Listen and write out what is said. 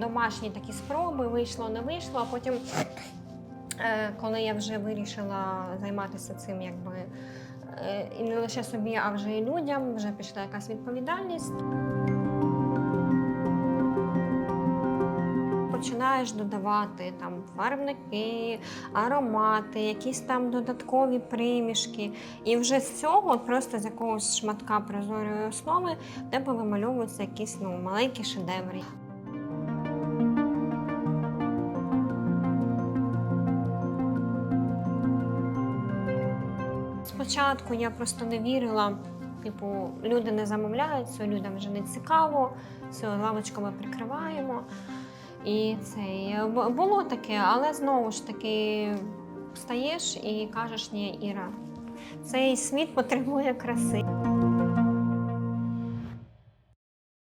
домашні такі спроби, вийшло, не вийшло, а потім. Е, Коли я вже вирішила займатися цим, якби е, і не лише собі, а вже і людям, вже пішла якась відповідальність. Починаєш додавати там фарбники, аромати, якісь там додаткові примішки. І вже з цього, просто з якогось шматка прозорої основи, в тебе вимальовуються якісь ну, маленькі шедеври. Спочатку я просто не вірила. Типу, люди не замовляють, все людям вже не цікаво, все лавочку ми прикриваємо. І це було таке, але знову ж таки встаєш і кажеш, ні, Іра, цей світ потребує краси.